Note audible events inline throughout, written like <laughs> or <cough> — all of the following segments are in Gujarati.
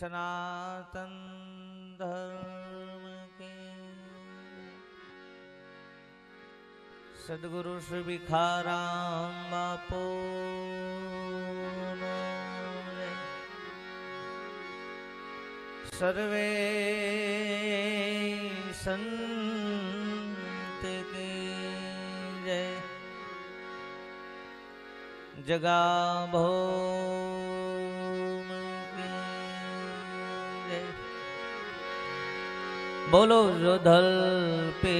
सनातन धर्म के सदगुरु श्री भिखाराम बापू सर्वे संत की जय जगा भोम બોલો જોધલ પે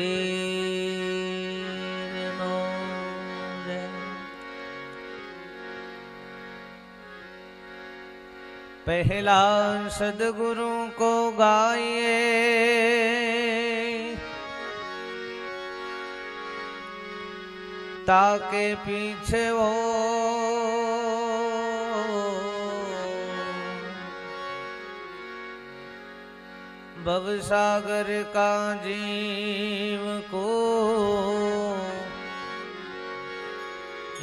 પહેલા સદગુરુ કો ગાઈએ. તાકે પીછે ઓ भवसागर का जीव को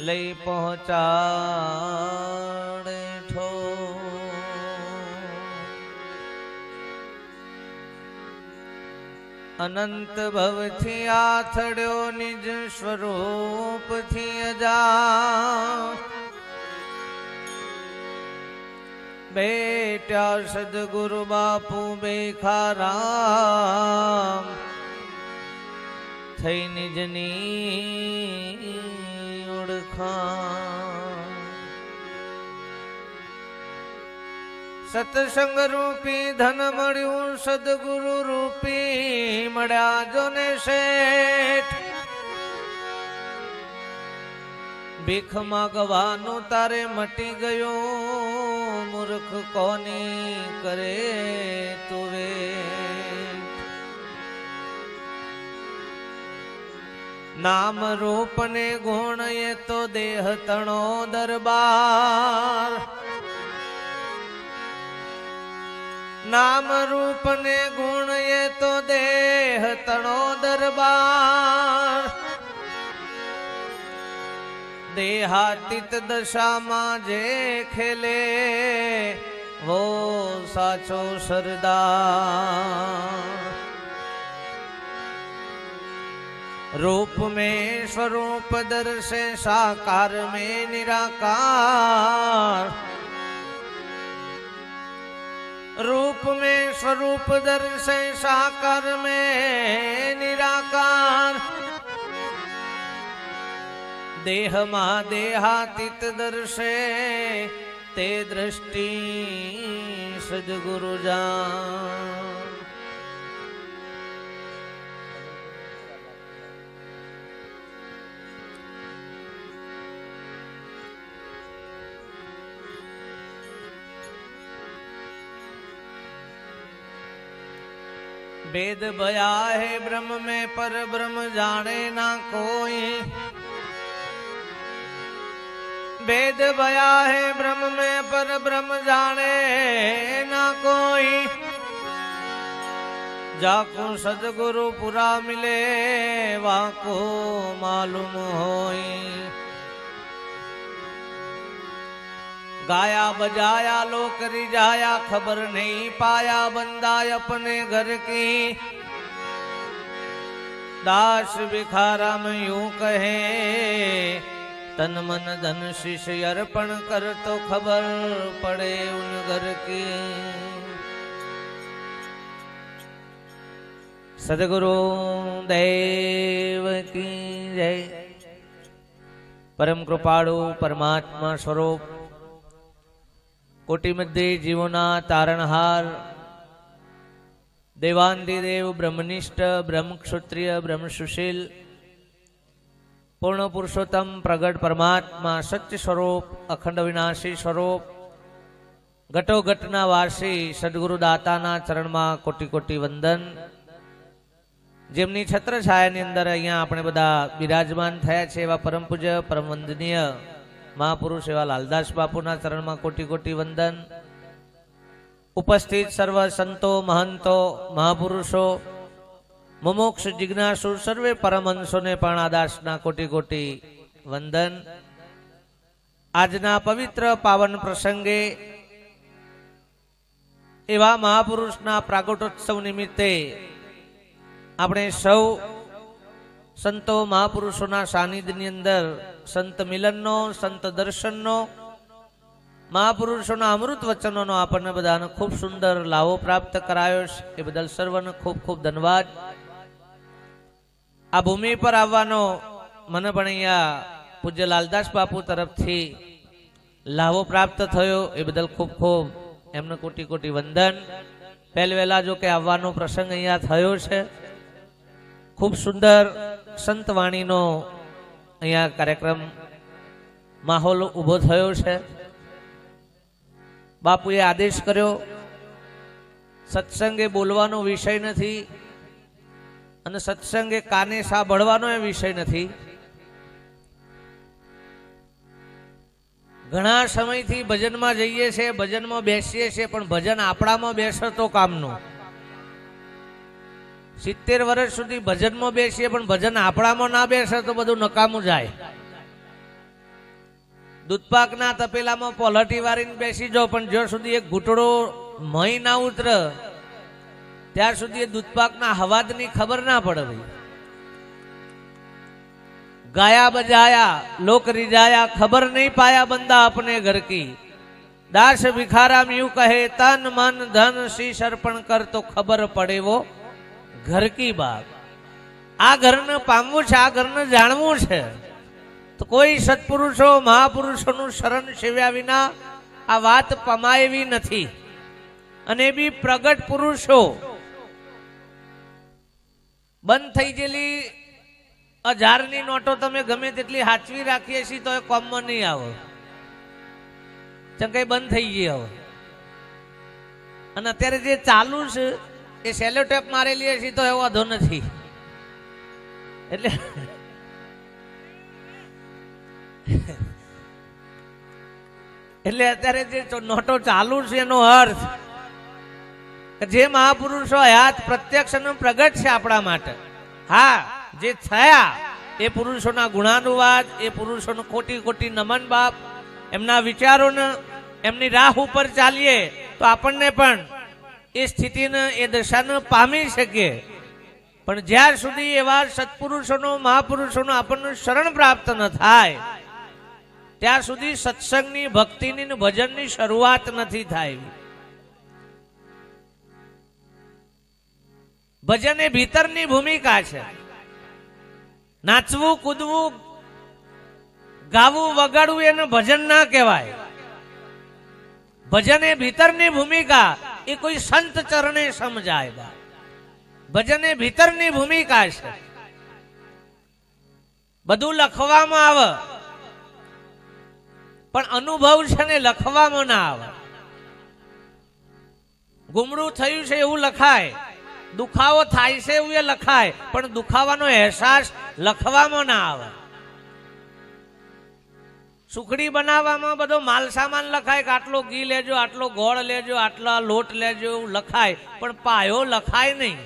लई पहुँचा ठो अनंत भव थी आथड़ियो निज स्वरूप थी अजा બેટ્યા સદગુરુ બાપુ બેખારામ થઈ નિજની ઓળખાણ. સત્સંગ રૂપી ધન મળ્યું, સદગુરુ રૂપી મળ્યા જોને શેઠ. ભીખ માગવાનું તારે મટી ગયું મૂર્ખ કોની કરે તુવે? નામ રૂપ ને ગુણ એ તો દેહ તણો દરબાર. નામ રૂપ ને ગુણ એ તો દેહ તણો દરબાર. દેહાતીત દશામાં જે ખેલે વો સાચો સરદાર रूप में स्वरूप दर्शे साकार में निराकार रूप में स्वरूप दर्शे साकार में निराकार देह मा देहातीत दर्शे ते दृष्टि सदगुरु जान वेद बया है ब्रह्म में पर ब्रह्म जाने ना कोई वेद बया है, ब्रह्म में पर ब्रह्म जाने ना कोई। जाको सदगुरु पुरा मिले, वाको मालूम होई। गाया बजाया, लोक जाया खबर नहीं पाया बंदा अपने घर की। दास भिखारा में यूँ कहे તન મન ધન શિષ અર્પણ કર તો ખબર પડે ઉન ઘર કે. સદગુરુ દેવ કી જય. પરમ કૃપાળુ પરમાત્મા સ્વરૂપ. કોટિમધ્ય જીવોના તારણહાર. દેવાંતિદેવ બ્રહ્મનિષ્ઠ બ્રહ્મક્ષુત્રિય બ્રહ્મસુશીલ. પૂર્ણ પુરુષોત્તમ પ્રગટ પરમાત્મા સત્ય સ્વરૂપ અખંડ વિનાશી સ્વરૂપ. ઘટોઘટના વારસી સદગુરુ દાતાના ચરણમાં કોટી કોટી વંદન. જેમની છત્રછાયાની અંદર અહીંયા આપણે બધા બિરાજમાન થયા છે એવા પરમ પૂજ્ય, પરમ વંદનીય મહાપુરુષ એવા લાલદાસ બાપુના ચરણમાં કોટી કોટી વંદન. ઉપસ્થિત સર્વ સંતો, મહંતો, મહાપુરુષો મુમોક્ષ જિજ્ઞાસુ સર્વે પરમહંસોને પણ આદાસના કોટી કોટી વંદન. આજના પવિત્ર પાવન પ્રસંગે એવા મહાપુરુષના પ્રાગટોત્સવ નિમિત્તે આપણે સૌ સંતો મહાપુરુષોના સાનિધ્યની અંદર સંત મિલનનો, સંત દર્શનનો, મહાપુરુષોના અમૃત વચનોનો આપણને બધાને ખૂબ સુંદર લાવો પ્રાપ્ત કરાયો છે. એ બદલ સર્વને ખૂબ ખૂબ ધન્યવાદ. આ ભૂમિ પર આવવાનો મને પણ અહીંયા પૂજ્ય લાલદાસ બાપુ તરફથી લાવો પ્રાપ્ત થયો. એ બદલ ખૂબ ખૂબ એમને કોટી કોટી વંદન. પહેલ વહેલા જો કે આવવાનો પ્રસંગ અહીંયા થયો છે. ખૂબ સુંદર સંત વાણીનો અહીંયા કાર્યક્રમ માહોલ ઊભો થયો છે. બાપુએ આદેશ કર્યો, સત્સંગે બોલવાનો વિષય નથી અને સત્સંગ એ કાને સાંભળવાનો એ વિષય નથી. ઘણા સમયથી ભજનમાં જઈએ છીએ ભજનમાં બેસીએ છીએ પણ ભજન આપણામાં બેસે તો કામનું. સિત્તેર વર્ષ સુધી ભજનમાં બેસીએ, પણ ભજન આપણામાં ના બેસે તો બધું નકામું જાય. દૂધપાકના તપેલામાં પોલટી વાળીને બેસી જાઓ, પણ જ્યાં સુધી એક ઘૂંટડો મહી ના ઉતર ત્યાર સુધી એ દૂધપાકના હવાદની ખબર ના પડે ભાઈ. ગાયા બજાયા લોક રીજાયા ખબર નહીં પાયા બંદા આપને ઘર કી. દાસ ભિખારામ યુ કહે, તન મન ધન શીશ અર્પણ કર તો ખબર પડે વો ઘર કી બાગ આ ઘરને પામવું છે, આ ઘરને જાણવું છે. તો કોઈ સત્પુરુષો, મહાપુરુષોનું શરણ સેવ્યા વિના આ વાત પમાયવી નથી. અને બી પ્રગટ પુરુષો બંધ થઈ ગયેલી. હજારની નોટો તમે ગમે તેટલી હાચવી રાખીએ છીએ તો એ કોમમાં નહીં આવે. ચંકાઈ બંધ થઈ ગઈ હવે. અને અત્યારે જે ચાલુ છે, એ સેલો ટેપ મારેલી હશે તો એ વાંધો નથી. એટલે <laughs> એટલે અત્યારે જે નોટો ચાલુ છે એનો અર્થ જે મહાપુરુષો હયાત પ્રત્યક્ષ અને પ્રગટ છે આપણા માટે. હા, જે થયા, એ પુરુષોના ગુણાનુવાદ, એ પુરુષોનું ખોટી ખોટી નમન બાપ, એમના વિચારોને, એમની રાહ ઉપર ચાલીએ તો આપણને પણ એ સ્થિતિને, એ દશાને પામી શકીએ. પણ જ્યાર સુધી એવા સત્પુરુષોનો, મહાપુરુષોનો આપણને શરણ પ્રાપ્ત ન થાય, ત્યાં સુધી સત્સંગની, ભક્તિની ભજનની શરૂઆત નથી થાય. ભજન એ ભીતરની ભૂમિકા છે. નાચવું, કૂદવું, ગાવું, વગાડવું એને ભજન ના કહેવાય. ભજન એ ભીતરની ભૂમિકા, એ કોઈ સંત ચરણે સમજાય બા. ભજન એ ભીતરની ભૂમિકા છે. બધું લખવામાં આવે, પણ અનુભવ છે ને લખવામાં ના આવે. ગુમડું થયું છે એવું લખાય. દુખાવો થાય છે એવું એ લખાય, પણ દુખાવાનો અહેસાસ લખવામાં ના આવે. સુખડી બનાવવામાં બધો માલ સામાન લખાય કે આટલો ઘી લેજો, આટલો ગોળ લેજો, આટલા લોટ લેજો એવું લખાય, પણ પાયો લખાય નહીં.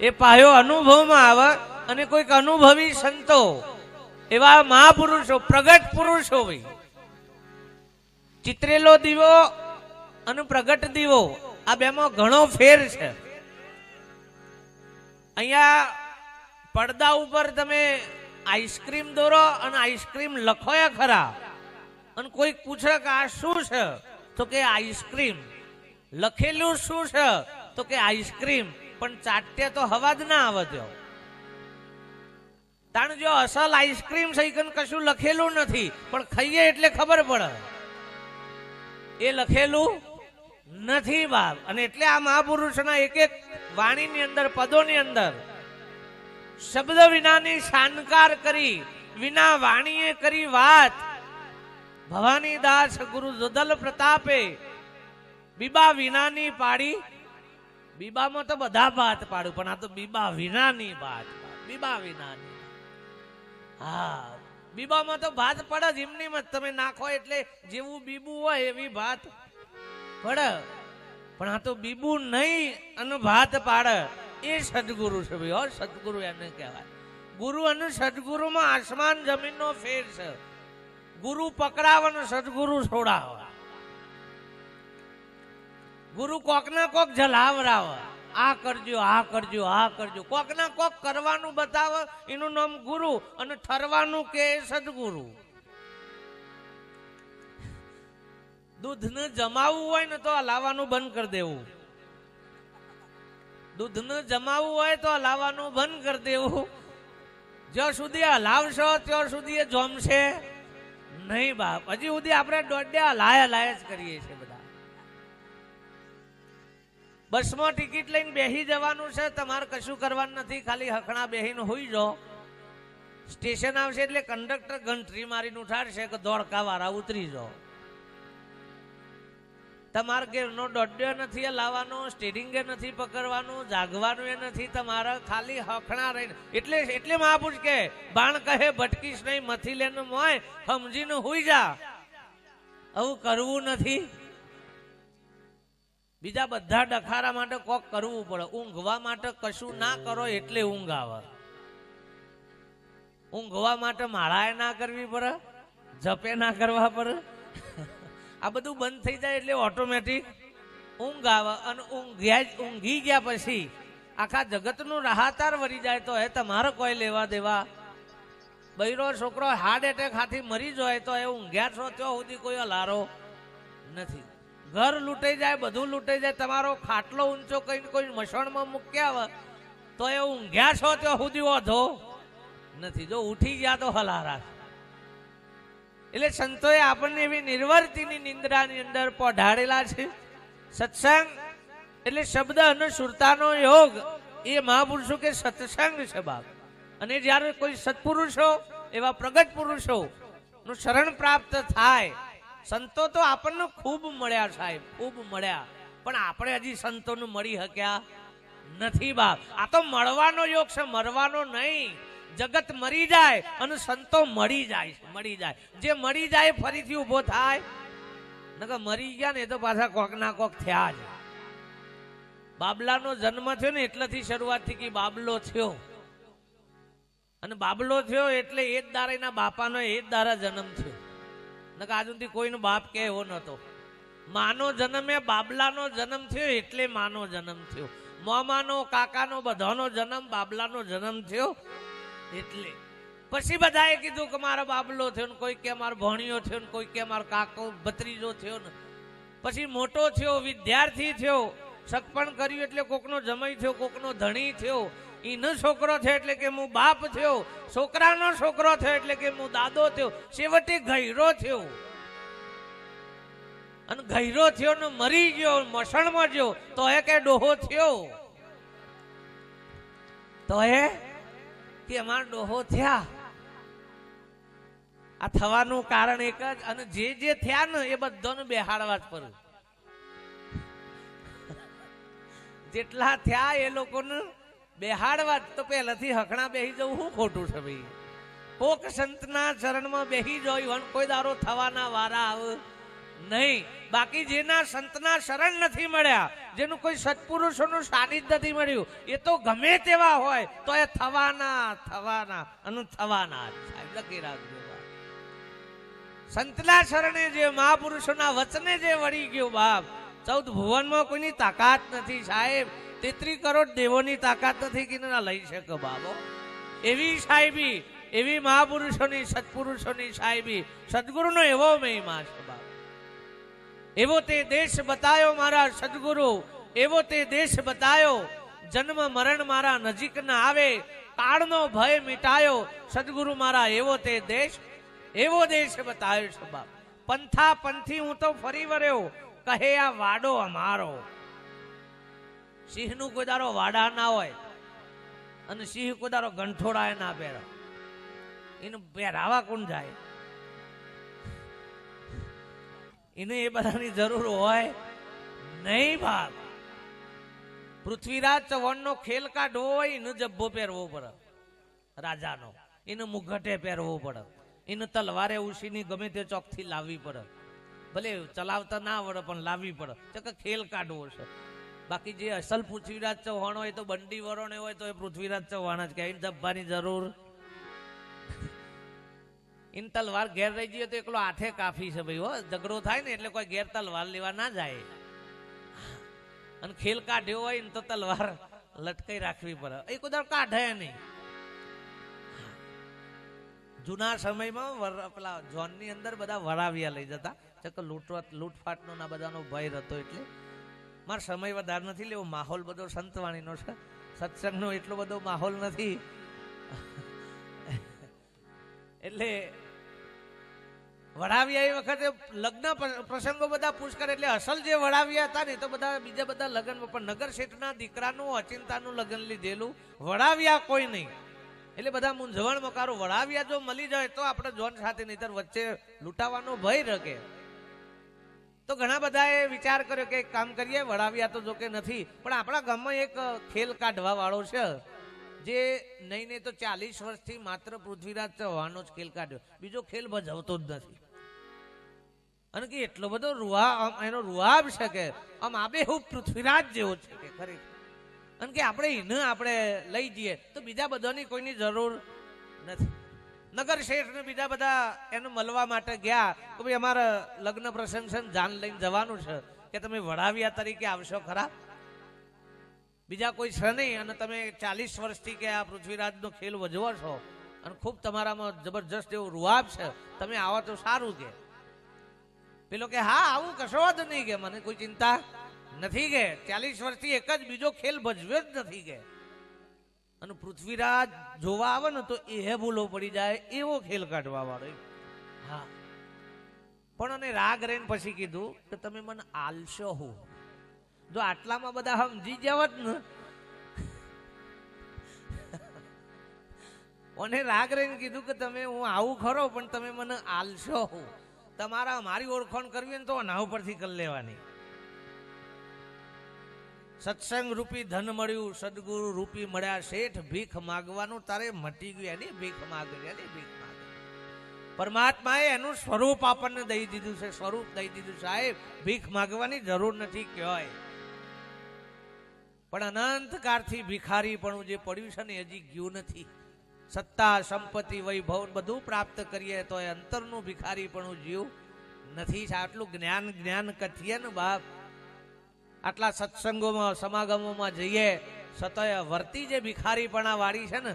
એ પાયો અનુભવમાં આવે અને કોઈક અનુભવી સંતો એવા મહાપુરુષો, પ્રગટ પુરુષો ભાઈ ચિત્રેલો દીવો અને પ્રગટ દીવો, આ બેમાં ઘણો ફેર છે. અહીંયા પડદા ઉપર તમે આઈસ્ક્રીમ દોરો અને આઈસ્ક્રીમ લખો એ ખરા. અને કોઈક પૂછે કે આ શું છે? તો કે આઈસ્ક્રીમ. લખેલું શું છે? તો કે આઈસ્ક્રીમ. પણ ચાટે તો હવા જ ના આવે ત્યો તાણ જો અસલ આઈસ્ક્રીમ છે ઈકન કશું લખેલું નથી. પણ ખાઈએ એટલે ખબર પડે. એ લખેલું નથી બાપ. અને એટલે આ મહાપુરુષના એક એક વાણીની અંદર, પદોની અંદર શબ્દ વિનાની શાનકાર કરી, વિના વાણીએ કરી વાત, ભવાની દાસ ગુરુ જુદલ પ્રતાપે બીબા વિનાની પાડી. બીબામાં તો બધા ભાત પાડું, પણ આ તો બીબા વિનાની વાત બીબા વિનાની હા. બીબામાં તો ભાત પડે જ, એમની તમે નાખો એટલે જેવું બીબું હોય એવી ભાત પડે. પણ આ તો બીબુ નહીં અને ભાત પાડે. એ સદગુરુ છે ભાઈ, હો, સદગુરુ એને કહેવાય. ગુરુ અને સદગુરુમાં આસમાન જમીનનો ફેર છે. ગુરુ પકડાવ અને સદગુરુ છોડાવ. ગુરુ કોક ના કોક જલાવરાવ. આ કરજો આ કરજો આ કરજો. કોકના કોક કરવાનું બતાવ. એનું નામ ગુરુ અને ઠરવાનું કે સદગુરુ. દૂધને જમાવવું હોય ને તો લાવવાનું બંધ કરી દેવું. દૂધને જમાવવું હોય તો લાવવાનું બંધ કરી દેવું. જ્યાં સુધી હલાવશો ત્યાં સુધી એ જમશે. નહીં બાપ, હજી સુધી આપણે દોડ્યા લાયા લાય જ કરીએ છીએ બધા. બસમાં ટિકિટ લઈને બેસી જવાનું છે, તમારે કશું કરવાનું નથી, ખાલી હખણા બેહીને હોઈ જાઓ. સ્ટેશન આવશે એટલે કંડક્ટર ઘંટરી મારીને ઉઠાડશે કે દોડકા વાળા ઉતરી જાઓ. તમારે ઘેરનો દોડ્યો નથી લાવવાનો સ્ટેરિંગે નથી પકડવાનું, જાગવાનું એ નથી, તમારે ખાલી હખણા રહીને. એટલે એટલે મહાપુરુષ કે બાણ કહે, ભટકીશ નહીં, મથી લેને મોય, સમજીને હુઈ જા. આવું કરવું નથી. બીજા બધા ડખારા માટે કોક કરવું પડે. ઊંઘવા માટે કશું ના કરો એટલે ઊંઘ આવે. ઊંઘવા માટે માળાએ ના કરવી પડે, જપે ના કરવા પડે. આ બધું બંધ થઈ જાય એટલે ઓટોમેટિક ઊંઘ આવે અને ઊંઘ્યા ઊંઘી ગયા પછી આખા જગતનું રાહતાર વળી જાય તો એ તમારે કોઈ લેવા દેવા? બૈરો છોકરો હાર્ટ એટેક હાથી મરી જાય તો એ ઊંઘ્યા છો ત્યાં સુધી કોઈ અલારો નથી. ઘર લૂંટાઈ જાય, બધું લૂંટાઈ જાય, તમારો ખાટલો ઊંચો કઈ કોઈ મસણમાં મૂક્યા હોય તો એ ઊંઘ્યા છો ત્યાં સુધી ઓધો નથી. જો ઉઠી ગયા તો હલારા એટલે સંતોએ આપણને એવી નિર્વર્તિની નિંદ્રાની અંદર પોઢાડેલા છે. સત્સંગ એટલે શબ્દ અને સુરતાનો યોગ એ મહાપુરુષો કે સત્સંગ છે બાપ. અને જ્યારે કોઈ સત્પુરુષો એવા પ્રગટ પુરુષો નું શરણ પ્રાપ્ત થાય, સંતો તો આપણને ખૂબ મળ્યા સાહેબ, ખૂબ મળ્યા. પણ આપણે હજી સંતોનું મળી શક્યા નથી બાપ. આ તો મળવાનો યોગ છે, મરવાનો નહીં. જગત મરી જાય અને સંતો મળી જાય મળી જાય. જે મળી જાય ફરીથી ઊભો થાય. નકર મરી ગયા ને એ તો પાછા કોક ના કોક થયા જ. બાબલાનો જન્મ થયો ને એટલેથી શરૂઆત થઈ કે બાબલો થયો. અને બાબલો થયો એટલે એ જ દારા બાપાનો એ જ દારા જન્મ થયો. નકર આજ સુધી કોઈનો બાપ કે એવો નતો માનો જન્મ, બાબલાનો જન્મ થયો એટલે માનો જન્મ થયો. મોમાનો, કાકાનો, બધાનો જન્મ બાબલાનો જન્મ થયો. એટલે પછી બધાએ કીધું કે મારો બાબલો થયો ને કોઈ કે મારો ભણિયો થયો ને કોઈ કે મારો કાકો ભત્રીજો થયો ને. પછી મોટો થયો, વિદ્યાર્થી થયો, સગપણ કર્યું એટલે કોકનો જમાઈ થયો, કોકનો ધણી થયો. એનો છોકરો થયો એટલે કે હું બાપ થયો. છોકરાનો છોકરો થયો એટલે કે હું દાદો થયો. છેવટે ગયરો થયો. અને ગયરો થયો ને મરી ગયો મસણમાં ગયો. તો એ કે ડોહો થયો. તો એ કે અમારા ડોહો થયા. આ થવાનું કારણ એક જ, અને જે જે થયા ને એ બધાને બેહાડવા જ પડે. જેટલા થયા એ લોકોને બેહાડવા તો પહેલાથી હકણા બેહી જવું શું ખોટું છે ભાઈ? કોક સંતના ચરણમાં બેહી જોઈ અને કોઈ દારો થવાના વારા આવે. નહીં, બાકી જેના સંતના શરણ નથી મળ્યા, જેનું કોઈ સત્પુરુષોનું સાનિધ્ય નથી મળ્યું, એ તો ગમે તેવા હોય, તો એ થવાના થવાના, અને થવાના સાહેબ લખી રાખજો. સંતના શરણે જે મહાપુરુષોના વચને જે વળી ગયો બાપ, ચૌદ ભુવનમાં કોઈની તાકાત નથી સાહેબ. તેત્રી કરોડ દેવોની તાકાત નથી કે લઈ શકે બાબો એવી સાહેબી, એવી મહાપુરુષોની, સત્પુરુષોની સાહેબી, સદગુરુનો એવો મહિમા છે. એવો તે દેશ બતાયો મારા સદગુરુ, એવો તે દેશ બતાયો. જન્મ મરણ મારા નજીક ના આવે, કાળનો ભય મિટાયો. સદગુરુ મારા, એવો તે દેશ, એવો દેશ બતાયો છે બાપ પંથા પંથી હું તો ફરી વર્યો કહે આ વાડો અમારો. સિંહનું કોઈ દારો વાડા ના હોય અને સિંહ કોદારો ગંઠોડાય ગંઠોડા ના પહેરો. એનું પહેરાવા કોણ જાય? એને એ બધાની જરૂર હોય નહીં ભાગ. પૃથ્વીરાજ ચૌહાણનો ખેલ કાઢવો હોય, એને જબ્બો પહેરવો પડે, રાજાનો. એને મુગટે પહેરવો પડે. એને તલવારે ઉસીની ગમે તે ચોકથી લાવવી પડે. ભલે ચલાવતા ના આવડે પણ લાવવી પડે. તો ખેલ કાઢવો છે. બાકી જે અસલ પૃથ્વીરાજ ચૌહાણ હોય, તો બંડી વરોણે હોય, તો એ પૃથ્વીરાજ ચૌહાણ જ એને જબ્બાની જરૂર ઇન તલવાર ઘેર રહી જઈએ તો એકલો હાથે કાફી છે ભાઈ, હો. ઝઘડો થાય ને એટલે કોઈ ઘેર તલવાર લેવા ના જાય. અને ખેલ કાઢ્યો હોય ને તો તલવાર લટકાઈ રાખવી પડે. એ કુદર કાઢે નહીં. જૂના સમયમાં વર- પેલા જોનની અંદર બધા વરાવ્યા લઈ જતા. ચક લૂંટવા લૂંટફાટનો ના બધાનો ભય હતો એટલે. મારો સમય વધારે નથી લેવો. માહોલ બધો સંતવાણીનો છે. સત્સંગનો એટલો બધો માહોલ નથી. એટલે વડાવ્યા એ વખતે લગ્ન પ્રસંગો બધા પુષ્કર એટલે અસલ જે વડાવ્યા હતા ને તો બધા બીજા બધા લગ્ન પણ નગર શેઠના દીકરાનું, અચિંતાનું લગ્ન લીધેલું, વડાવ્યા કોઈ નહીં. એટલે બધા મૂંઝવણ મકારો, વડાવ્યા જો મળી જાય તો આપણે જોન સાથે નહીતર વચ્ચે લૂંટાવાનો ભય રકે તો ઘણા બધાએ વિચાર કર્યો કે એક કામ કરીએ, વડાવ્યા તો જોકે નથી, પણ આપણા ગામમાં એક ખેલ કાઢવા વાળો છે, જે નહીં નહીં તો ચાલીસ વર્ષથી માત્ર પૃથ્વીરાજ ચૌહાણનો જ ખેલ કાઢ્યો. બીજો ખેલ ભજવતો જ નથી. અને કે એટલો બધો રૂહા એનો રૂહાબ છે કે આમ આબેહૂબ પૃથ્વીરાજ જેવો છે કે ખરી. અને કે આપણે એને આપણે લઈ જઈએ, તો બીજા બધાની કોઈની જરૂર નથી. નગર શેઠ ને બીજા બધા એને મળવા માટે ગયા કે ભાઈ અમારે લગ્ન પ્રસંગ છે જાન લઈને જવાનું છે, કે તમે વડાવ્યા તરીકે આવશો ખરા? બીજા કોઈ છે નહીં, અને તમે ચાલીસ વર્ષથી કે આ પૃથ્વીરાજનો ખેલ વજવો છો, અને ખૂબ તમારામાં જબરજસ્ત એવો રૂઆબ છે, તમે આવો તો સારું કે. પેલો કે, હા, આવું કશો જ નહીં કે, મને કોઈ ચિંતા નથી કે. ચાલીસ વર્ષથી એક જ બીજો ખેલ ભજવ્યો જ નથી કે. અને પૃથ્વીરાજ જોવા આવે ને તો એ ભૂલો પડી જાય, એવો ખેલ કાઢવા વાળો હા. પણ અને રાગ રહીને પછી કીધું કે, તમે મને આલશો હો. જો આટલામાં બધા સમજી જાવત ને. અને રાગ રહીને કીધું કે, તમે હું આવું ખરો, પણ તમે મને આલશો હું. તમારા, મારી ઓળખાણ કરવી ને તો ના ઉપરથી કરી લેવાની. સત્સંગ રૂપી ધન મળ્યું, સદગુરુ રૂપી મળ્યા, શેઠ ભીખ માગવાનું, તારે મટી ગયું, એની ભીખ માગવી એની ભીખ માગવી પરમાત્માએ એનું સ્વરૂપ આપણને દઈ દીધું છે, સ્વરૂપ દઈ દીધું સાહેબ, ભીખ માગવાની જરૂર નથી કહેવાય. પણ અનંત કાળથી ભિખારી પણ જે પડ્યું છે ને, હજી ગયું નથી. સત્તા, સંપત્તિ વૈભવ બધું પ્રાપ્ત કરીએ તો એ અંતરનું ભિખારી પણ જીવ નથી. આટલું જ્ઞાન જ્ઞાન કથીએ ને બાપ. આટલા સત્સંગોમાં, સમાગમોમાં જઈએ, સતય વર્તી જે ભિખારીપણા વાળી છે ને,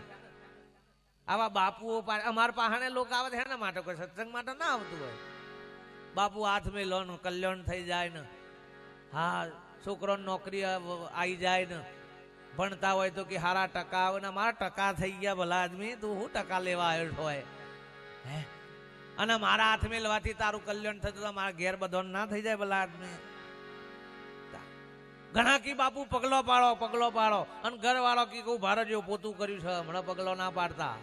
આવા બાપુઓ અમારા પાહણે લોકો આવે છે એના માટે કોઈ સત્સંગ માટે ના આવતું હોય. બાપુ હાથ મેં લો ને કલ્યાણ થઈ જાય ને, હા છોકરો નોકરી આવી જાય ને ભણતા હોય તો કે હારા ટકા આવે મારા ટકા થઈ ગયા ભલા આદમી, તું હું ટકા લેવા આવ્યો હોય હે? અને મારા હાથ મેં લેવાથી તારું કલ્યાણ થતું તો મારા ઘેર બધો ના થઈ જાય ભલા આદમી. ઘણા કી બાપુ પગલો પાડો પગલો પાડો. અને ઘરવાળો કી કહું ભારત જેવું પોતું કર્યું છે, હમણાં પગલો ના પાડતા.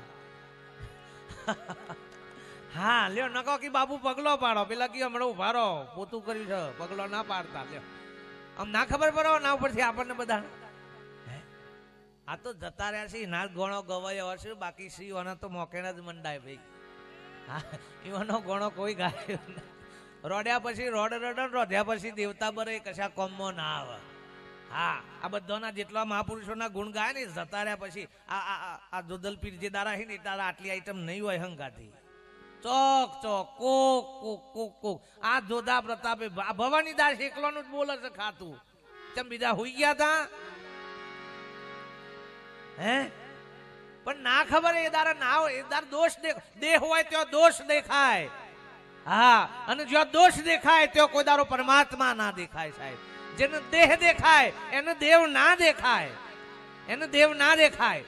<laughs> હા, લ્યો, નકો કી બાપુ પગલો પાડો. પેલા કી હમણાં ઉભારો પોતું કર્યું છે, પગલો ના પાડતા. લ્યો. આમ ના ખબર પડો, ના ઉપરથી આપણને બધા આ તો જતા રહ્યા છે ના ગણો ગવાયો હશે બાકી ઓના તો મોકેણા જ મંડાય ભાઈ. હા એવાનો ગણો કોઈ ગાયો. રોડ્યા પછી રોડ રડન રોધ્યા પછી દેવતા બરે કશા કોમમાં ના આવે. હા, આ બધાના જેટલા મહાપુરુષોના ગુણ ગાય ને, જતા રહ્યા પછી આ આ, આ- જોદલપીર જે દારા હે ને દારા આટલી આઈટમ નહીં હોય હંગાથી. ચોક ચોક, કોક કોક કોક કોક. આ જોધા પ્રતાપે ભવાની દાસ એકલોનું જ બોલે છે ખાતું. તેમ બીજા હોઈ ગયા તા? હે? પણ ના ખબર એ દારા ના હોય, એ દાર દોષ દેહ હોય ત્યાં દોષ દેખાય. હા, અને જો દોષ દેખાય તો કોઈ દારો પરમાત્મા ના દેખાય સાહેબ. જેને દેહ દેખાય, એને દેવ ના દેખાય. એને દેવ ના દેખાય.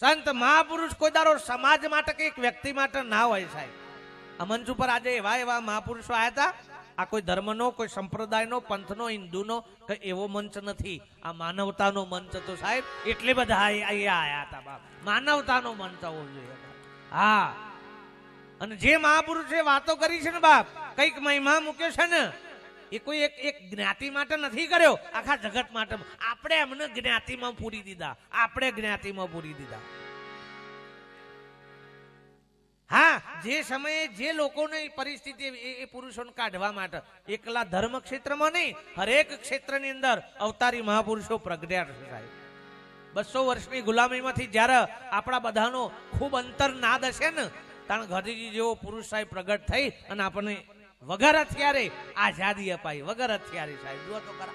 સંત મહાપુરુષ કોઈ દારો સમાજ માટે કે એક વ્યક્તિ માટે ના હોય સાહેબ. અમંચ મંચ ઉપર આજે એવા એવા મહાપુરુષો આવ્યા હતા. આ કોઈ ધર્મનો, કોઈ સંપ્રદાયનો, પંથનો, હિન્દુનો કે એવો મંચ નથી. આ માનવતાનો મંચ હતો સાહેબ, એટલે બધા અહીંયા આવ્યા હતા બાપ. માનવતાનો મંચ હોવો જોઈએ હા. અને જે મહાપુરુષે વાતો કરી છે ને બાપ, કંઈક મહિમા મૂક્યો છે ને, એ કોઈ એક એક જ્ઞાતિ માટે નથી કર્યો. આખા જગત માટે. આપણે એમને જ્ઞાતિમાં પૂરી દીધા. આપણે જ્ઞાતિમાં પૂરી દીધા. હા. જે સમયે જે લોકોની પરિસ્થિતિ એ- પુરુષોને કાઢવા માટે, એકલા ધર્મ ક્ષેત્રમાં નહીં, હરેક ક્ષેત્રની અંદર અવતારી મહાપુરુષો પ્રગટ્યા છે સાહેબ. બસો વર્ષની ગુલામીમાંથી જ્યારે આપણા બધાનો ખૂબ અંતર નાદ હશે ને, તાણ ગાંધીજી જેવો પુરુષ સાહેબ પ્રગટ થઈ અને આપણને વગર હથિયારે આઝાદી અપાઈ. વગર હથિયારે સાહેબ, જુઓ તો ખરા.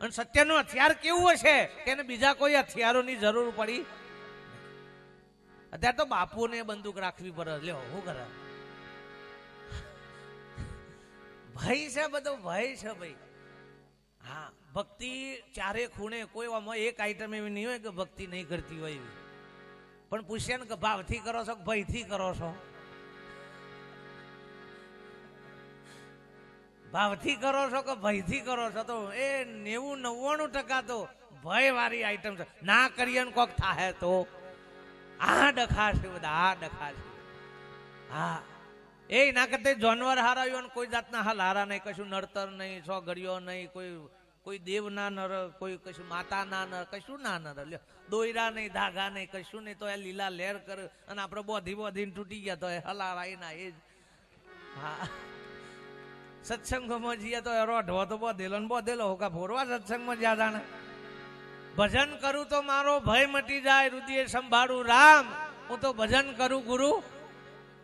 અને સત્યનું હથિયાર કેવું હશે? કે બીજા કોઈ હથિયારોની જરૂર પડી? અત્યારે તો બાપુને બંદૂક રાખવી પડે. લ્યો શું કરે? ભય છે બધો, ભય છે ભાઈ. હા, ભક્તિ ચારે ખૂણે કોઈ એક આઈટમ એવી નહીં હોય કે ભક્તિ નહીં કરતી હોય એવી. પણ પૂછે ને કે ભાવથી કરો છો કે ભયથી કરો છો? ભાવથી કરો છો કે ભયથી કરો છો? તો એ નેવું નવ્વાણું ટકા તો ભય વાળી આઈટમ છે. ના કરીએ ને કોક થાય તો. આ ડખાશે બધા, આ ડખાશે હા. એ ના કરતા જાનવર ને કોઈ જાતના હાલ હારા નહીં, કશું નડતર નહીં સો ઘડિયો નહીં, કોઈ કોઈ દેવ ના નર, કોઈ કશું માતા ના નર, કશું ના નર. લ્યો, દોયરા નહીં, ધાગા નહીં, કશું નહીં, તો એ લીલા લેર કર અને આપણે બોધી બોધીને તૂટી ગયા તો એ હલાવાય ના, એ જ. હા. સત્સંગમાં જઈએ તો એ અઢવો તો બોધેલો ને બોધેલો હોકા ફોરવા સત્સંગમાં જ્યાં જાણે. ભજન કરું તો મારો ભય મટી જાય રુદિએ સંભાળું રામ. હું તો ભજન કરું ગુરુ.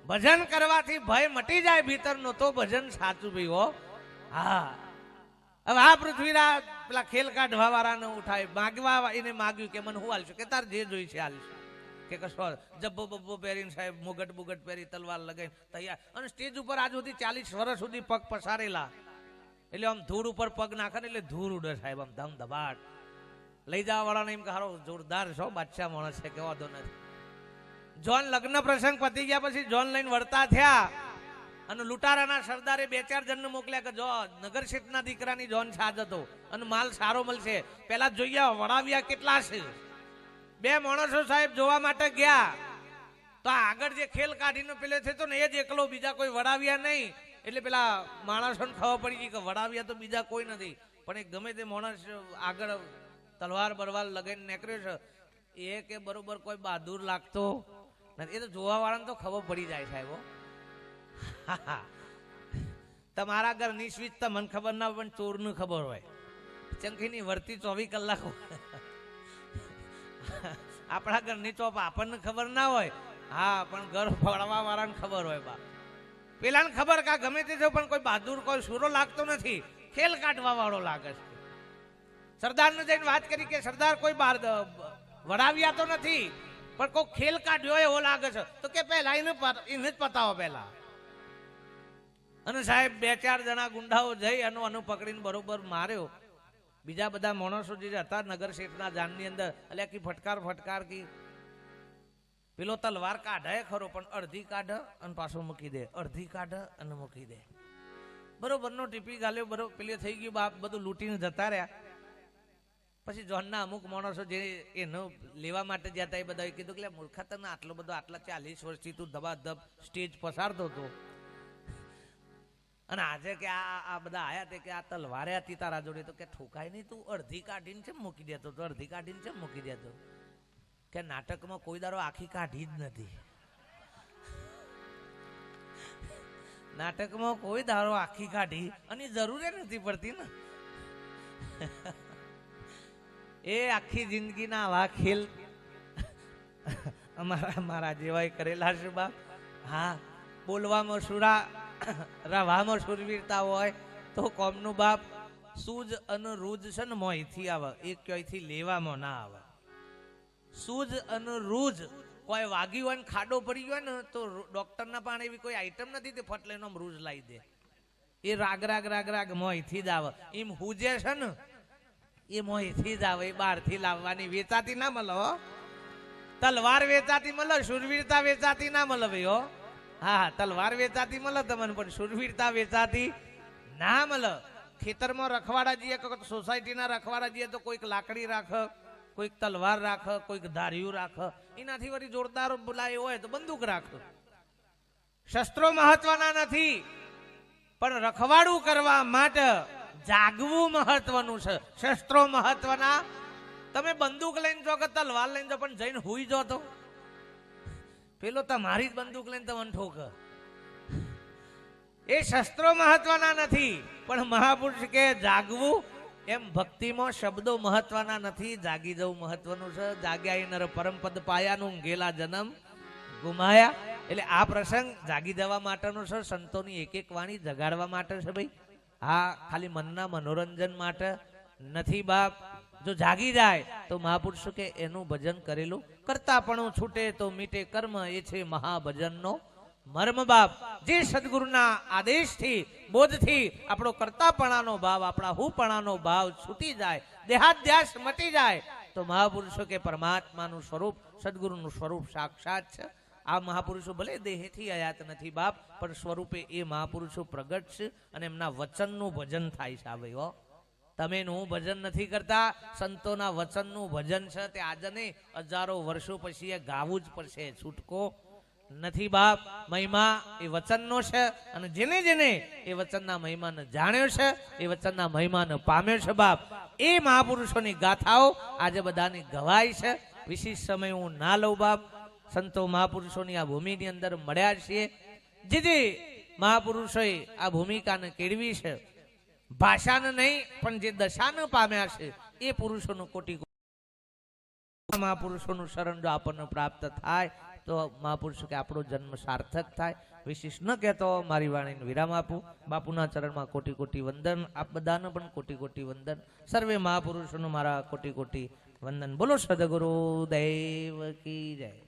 ભજન કરવાથી ભય મટી જાય ભીતરનો તો ભજન સાચું ભાઈ હો. હા. હવે આ પૃથ્વીરાજ, પેલા ખેલ કાઢવા વાળાને ઉઠાય, માગવા એને માગ્યું કે મને હું હાલશું? કે તાર જે જોઈ છે હાલશું. કે કશો જબ્બો બબ્બો પહેરીને સાહેબ મુગટ બુગટ પહેરી તલવાર લગાવી તૈયાર. અને સ્ટેજ ઉપર આજ સુધી ચાલીસ વર્ષ સુધી પગ પસારેલા. એટલે આમ ધૂળ ઉપર પગ નાખે ને એટલે ધૂળ ઉડે સાહેબ, આમ ધમ ધબાટ લઈ જવા વાળાને એમ હારો, જોરદાર છો, બાદશાહ માણસ છે કે વાંધો નથી. જોન લગ્ન પ્રસંગ પતી ગયા પછી જોન લઈને વળતા થયા અને લૂંટારાના સરદારે બે ચાર જણને મોકલ્યા કે, જો, નગર દીકરાની જોન સાજ હતો અને માલ સારો મળશે. પેલા જોઈએ વડાવ્યા કેટલા છે. બે માણસો સાહેબ જોવા માટે ગયા. તો આગળ જે ખેલ કાઢીને પેલે થતો ને, એ જ એકલો, બીજા કોઈ વડાવ્યા નહીં. એટલે પેલા માણસોને ખબર પડી ગઈ કે વડાવ્યા તો બીજા કોઈ નથી. પણ એ ગમે તે માણસ આગળ તલવાર બરવાર લગાઈને નીકળ્યો છે. એ કે બરોબર કોઈ બહાદુર લાગતો નથી. એ તો જોવા વાળાને તો ખબર પડી જાય સાહેબ. <laughs> તમારા ઘરની સ્વીચ તો મને ખબર ના હોય, પણ ચોરનું ખબર હોય. ચંખીની વર્તી ચોવીસ કલાક. <laughs> આપણા ઘરની ચોપ આપણને ખબર ના હોય. હા, પણ ઘર ફળવા વાળાને ખબર હોય બા. પેલાને ખબર કા ગમે તે છે, પણ કોઈ બહાદુર, કોઈ સુરો લાગતો નથી. ખેલ કાઢવા વાળો લાગે છે. સરદારને જઈને વાત કરી કે સરદાર, કોઈ બહાર વડાવ્યા તો નથી, પણ કોઈ ખેલ કાઢ્યો એવો લાગે છે. તો કે પહેલા એને એને જ પતાવો પહેલા. અને સાહેબ, બે ચાર જણા ગુંડાઓ જઈ અને અનુ પકડીને બરોબર માર્યો. બીજા બધા માણસો જે હતા, નગર શેઠના જાનની અંદર એટલે કી ફટકાર ફટકાર કી. પેલો તલવાર કાઢે ખરો, પણ અડધી કાઢ અને પાછો મૂકી દે. અડધી કાઢ અને મૂકી દે. બરોબર નો ટીપી ગાલ્યો બરોબર પેલી થઈ ગયું બાપ બધું લૂંટીને જતા રહ્યા. પછી જોનના અમુક માણસો જે એનો લેવા માટે જતા એ બધાએ કીધું કે મૂર્ખા તને આટલો બધો, આટલા ચાલીસ વર્ષથી તું ધબાધબ સ્ટેજ પસારતો હતો. અને આજે કે આ આ બધા આયા તે કે આ તલવારે હતી તારા જોડે, તો કે ઠોકાય નહીં તું, અડધી કાઢીને છે મૂકી દેતો તો અડધી કાઢીને છે મૂકી દેતો કે નાટકમાં કોઈ દારો આખી કાઢી જ નથી. નાટકમાં કોઈ દારો આખી કાઢી, અને જરૂર નથી પડતી ને. એ આખી જિંદગીના આવા ખેલ અમારા મારા જેવાય કરેલા છે બાપ. હા, બોલવામાં સુરા, રવામાં સુરવીરતા હોય તો કોમનું બાપ. સૂજ અને રૂજ છે ને મોંથી આવે એ ક્યાંયથી લેવામાં ના આવે. સૂજ અને રૂજ, કોઈ વાગી હોય ને ખાડો પડી ગયો ને, તો ડોક્ટરના પાણે એવી કોઈ આઈટમ નથી તે ફટલેનો રૂજ લાવી દે. એ રાગ રાગ રાગ રાગ મોંથી જ આવે. એમ હુજે છે ને એ મોંથી જ આવે બહારથી લાવવાની. વેચાતી ના મળો તલવાર વેચાતી મળો, શુરવીરતા વેચાતી ના મળે ભાઈ હો. હા તલવાર વેચાતી મળે તમને, પણ શુરવીરતા વેચાતી ના મળે. ખેતરમાં રખવાડા જઈએ કે સોસાયટીના રખવાડા જઈએ તો કોઈક લાકડી રાખ, કોઈક તલવાર રાખ, કોઈક ધાર્યું રાખ. એનાથી વળી જોરદાર બોલાય હોય તો બંદૂક રાખ. શસ્ત્રો મહત્વના નથી, પણ રખવાડું કરવા માટે જાગવું મહત્વનું છે. શસ્ત્રો મહત્વના. તમે બંદૂક લઈને જો કે તલવાર લઈને જો, પણ જઈને હુઈ જો તો. પેલો તમારી જ બંદૂક લઈને તમને ઠોક એ શસ્ત્રો મહત્વના નથી, પણ મહાપુરુષ કે જાગવું, એમ ભક્તિમાં શબ્દો મહત્વના નથી, જાગી જવું મહત્વનું છે. જાગ્યા નર પરમપદ પાયાનું ગેલા જન્મ, ગુમાયા. એટલે આ પ્રસંગ જાગી જવા માટેનો છે, સંતોની એક એક વાણી જગાડવા માટે છે ભાઈ. હા, ખાલી મનના મનોરંજન માટે નથી બાપ. જો જાગી જાય તો મહાપુરુષો કે એનું ભજન કરેલું કરતા પણ છૂટે તો મીટે કર્મ, એ છે મહાભજનનો મર્મ બાપ. જે સદગુરુના આદેશથી, બોધથી આપણો કરતાપણાનો ભાવ, આપણા હુપણાનો ભાવ છૂટી જાય, દેહાધ્યાસ મટી જાય, તો મહાપુરુષો કે પરમાત્માનું સ્વરૂપ, સદગુરુનું સ્વરૂપ સાક્ષાત છે. આ મહાપુરુષો ભલે દેહથી આયાત નથી બાપ, પણ સ્વરૂપે એ મહાપુરુષો પ્રગટ છે અને એમના વચનનું ભજન થાય છે આ ભાઈઓ તમે ને ભજન નથી કરતા, સંતોના વચનનું ભજન છે તે આજે નહીં હજારો વર્ષો પછી એ ગાવું જ પડશે, છૂટકો. નથી બાપ, મહિમા એ વચનનો છે અને જેને જેને એ વચનના મહિમાને જાણ્યો છે, એ વચનના મહિમાને પામ્યો છે બાપ. એ મહાપુરુષોની ગાથાઓ આજે બધાની ગવાય છે. વિશેષ સમય હું ના લઉં બાપ. સંતો મહાપુરુષોની આ ભૂમિની અંદર મળ્યા છીએ. જે મહાપુરુષોએ આ ભૂમિકાને કેળવી છે. ભાષાને નહીં, પણ જે દશાને પામ્યા છે, એ પુરુષોનું કોટી મહાપુરુષોનું શરણ જો આપણને પ્રાપ્ત થાય, તો મહાપુરુષો કે આપણો જન્મ સાર્થક થાય. વિશેષ ન કહેતો, મારી વાણીને વિરામ આપું. બાપુના ચરણમાં કોટી કોટી વંદન, આપ બધાને પણ કોટી કોટી વંદન. સર્વે મહાપુરુષોનું મારા કોટી કોટી વંદન. બોલો સદગુરુ દૈવ કી જય.